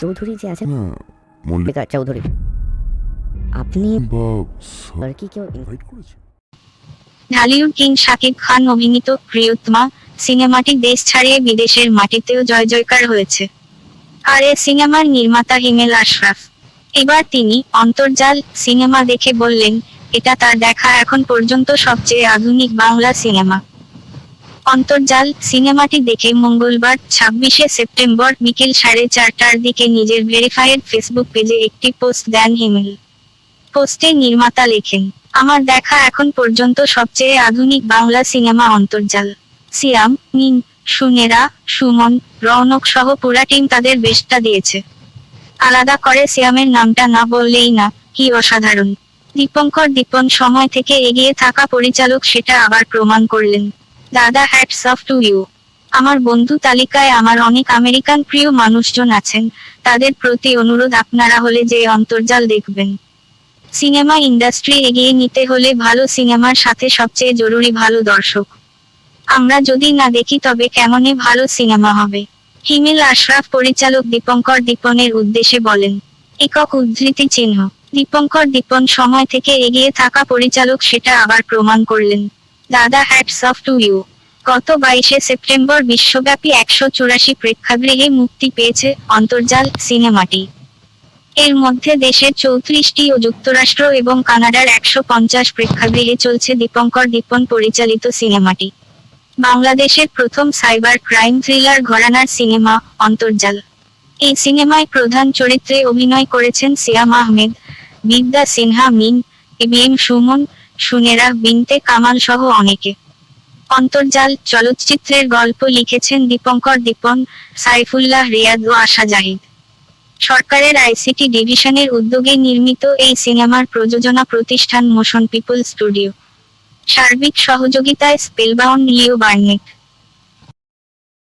চৌধুরী যে আছেন? না মল্লিকা চৌধুরী। আপনি বা আর কি কেউ ইনভাইট করেছে? ঢালিউড কিং শাকিব খান অভিনীত প্রিয়তমা সিনেমাটি দেশ ছাড়িয়ে বিদেশের মাটিতেও জয় জয়কার হয়েছে। আর এ সিনেমার নির্মাতা হিমেল আশরাফ। এবার তিনি অন্তর্জাল সিনেমা দেখে বললেন এটা তার দেখা এখন পর্যন্ত সবচেয়ে আধুনিক বাংলা সিনেমা। অন্তর্জাল সিনেমাটি দেখে মঙ্গলবার ছাব্বিশে সেপ্টেম্বর বিকেল সাড়ে চারটার দিকে নিজের ভেরিফাইড ফেসবুক পেজে একটি পোস্ট দেন হিমেল। পোস্টে নির্মাতা লেখেন, আমার দেখা এখন পর্যন্ত সবচেয়ে আধুনিক বাংলা সিনেমা অন্তর্জাল। সিয়াম মিন সুনেরা, সুমন, রৌনক সহ পুরা টিম তাদের বেস্টটা দিয়েছে। আলাদা করে সিয়ামের নামটা না বললেই না, কি অসাধারণ। দীপঙ্কর দীপন সময় থেকে এগিয়ে থাকা পরিচালক সেটা আবার প্রমাণ করলেন। দাদা হ্যাটস অফ টু ইউ আমার বন্ধু তালিকায় আমার অনেক আমেরিকান প্রিয় মানুষজন আছেন, তাদের প্রতি অনুরোধ আপনারা হলে যে অন্তর্জাল দেখবেন। সিনেমা ইন্ডাস্ট্রি এগিয়ে নিতে হলে ভালো সিনেমার সাথে সবচেয়ে জরুরি ভালো দর্শক। আমরা যদি না দেখি তবে কেমনে ভালো সিনেমা হবে? হিমেল আশরাফ পরিচালক দীপঙ্কর দীপনের উদ্দেশ্যে বলেন, একক উদ্ধৃতি চিহ্ন। দীপঙ্কর দীপন সময় থেকে এগিয়ে থাকা পরিচালক সেটা আবার প্রমাণ করলেন। দাদা হ্যাটস অফ টু ইউ গত বাইশে সেপ্টেম্বর বিশ্বব্যাপী একশো চুরাশি প্রেক্ষাগৃহে মুক্তি পেয়েছে অন্তর্জাল সিনেমাটি। এর মধ্যে দেশের চৌত্রিশটি ও যুক্তরাষ্ট্র এবং কানাডার একশো পঞ্চাশ প্রেক্ষাগৃহে চলছে দীপঙ্কর দীপন পরিচালিত সিনেমাটি। বাংলাদেশের প্রথম সাইবার ক্রাইম থ্রিলার ঘরানার সিনেমা অন্তর্জাল। এই সিনেমায় প্রধান চরিত্রে অভিনয় করেছেন সিয়াম আহমেদ, বিদ্যা সিনহা মিন এবিএম সুমন সুনেরা বিনতে কামাল সহ অনেকে। অন্তর্জাল চলচ্চিত্রের গল্প লিখেছেন দীপঙ্কর দীপন, সাইফুল্লাহ রিয়াদ ও আশা জাহিদ। সরকারের আইসিটি ডিভিশনের উদ্যোগে নির্মিত এই সিনেমার প্রযোজনা প্রতিষ্ঠান মোশন পিপল স্টুডিও। সার্বিক সহযোগিতায় স্পেলবাউন্ড লিও বার্নেট।